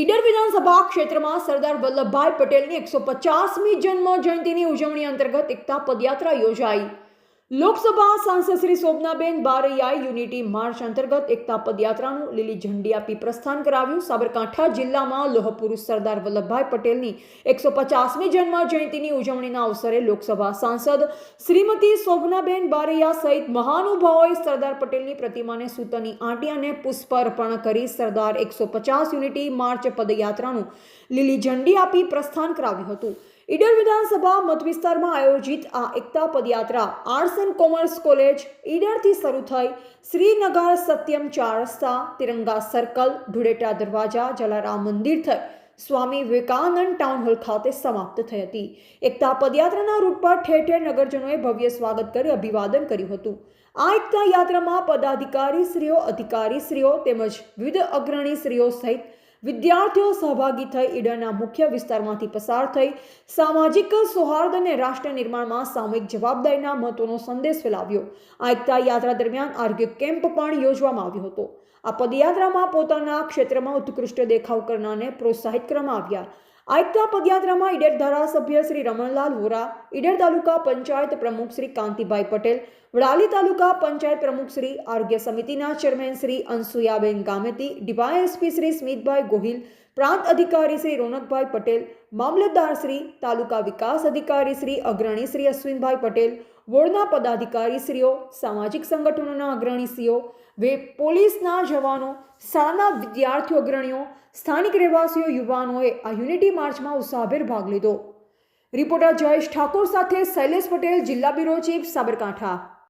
ઈડર વિધાનસભા ક્ષેત્રમાં સરદાર વલ્લભભાઈ પટેલની એકસો પચાસમી જન્મ જયંતિની ઉજવણી અંતર્ગત એકતા પદયાત્રા યોજાઈ. લોકસભા સાંસદ શ્રી શોભનાબેન બારૈયાએ યુનિટી માર્ચ અંતર્ગત એકતા પદયાત્રાનું લીલી ઝંડી આપી પ્રસ્થાન કરાવ્યું. સાબરકાંઠા જિલ્લામાં લોહપુરુષ સરદાર વલ્લભભાઈ પટેલની એકસો પચાસમી જન્મ જયંતિની ઉજવણીના અવસરે લોકસભા સાંસદ શ્રીમતી શોભનાબેન બારૈયા સહિત મહાનુભાવોએ સરદાર પટેલની પ્રતિમાને સૂતરની આંટી અને પુષ્પ અર્પણ કરી સરદાર એકસો પચાસ યુનિટી માર્ચ પદયાત્રાનું લીલી ઝંડી આપી પ્રસ્થાન કરાવ્યું હતું. ઈડર વિધાનસભા મતવિસ્તારમાં આયોજિત આ એકતા પદયાત્રા આર્ટ્સ એન્ડ કોમર્સ કોલેજ ઈડરથી શરૂ થઈ શ્રીનગર સત્યમ ચાર રસ્તા તિરંગા સર્કલ, ધુળેટા દરવાજા, જલારામ મંદિર થઈ સ્વામી વિવેકાનંદ ટાઉન હોલ ખાતે સમાપ્ત થઈ હતી. એકતા પદયાત્રાના રૂટ પર ઠેર ઠેર નગરજનોએ ભવ્ય સ્વાગત કરી અભિવાદન કર્યું હતું. આ એકતા યાત્રામાં પદાધિકારી શ્રીઓ અધિકારી શ્રીઓ તેમજ વિવિધ અગ્રણી શ્રીઓ સહિત વિદ્યાર્થીઓ સહભાગી થઈ ઈડરના મુખ્ય વિસ્તારમાંથી પસાર થઈ સામાજિક સૌહાર્દ અને રાષ્ટ્ર નિર્માણમાં સામૂહિક જવાબદારીના મહત્વનો સંદેશ ફેલાવ્યો. આ એકતા યાત્રા દરમિયાન આરોગ્ય કેમ્પ પણ યોજવામાં આવ્યો હતો. આ પદયાત્રામાં પોતાના ક્ષેત્રમાં ઉત્કૃષ્ટ દેખાવ કરનારને પ્રોત્સાહિત કરવામાં આવ્યા. આ પદયાત્રામાં ઈડર ધારાસભ્ય શ્રી રમણલાલ વોરા, ઈડર તાલુકા પંચાયત પ્રમુખ શ્રી કાંતિભાઈ પટેલ, વડાલી તાલુકા પંચાયત પ્રમુખ શ્રી આરોગ્ય સમિતિના chairman Shri Anasuyaben Gameti, DY SP Shri Smitbhai Gohil, પ્રાંત અધિકારી શ્રી રોનકભાઈ પટેલ, મામલતદાર શ્રી તાલુકા વિકાસ અધિકારી શ્રી અગ્રણી શ્રી અશ્વિનભાઈ પટેલ વોર્ડના પદાધિકારી શ્રીઓ, સામાજિક સંગઠનોના અગ્રણીશ્રીઓ વે પોલીસના જવાનો, શાળાના વિદ્યાર્થીઓ અગ્રણીઓ, સ્થાનિક રહેવાસીઓ, યુવાનોએ આ યુનિટી માર્ચમાં ઉત્સાહભેર ભાગ લીધો. રિપોર્ટર જયેશ ઠાકોર સાથે શૈલેષ પટેલ, જિલ્લા બ્યુરો ચીફ સાબરકાંઠા.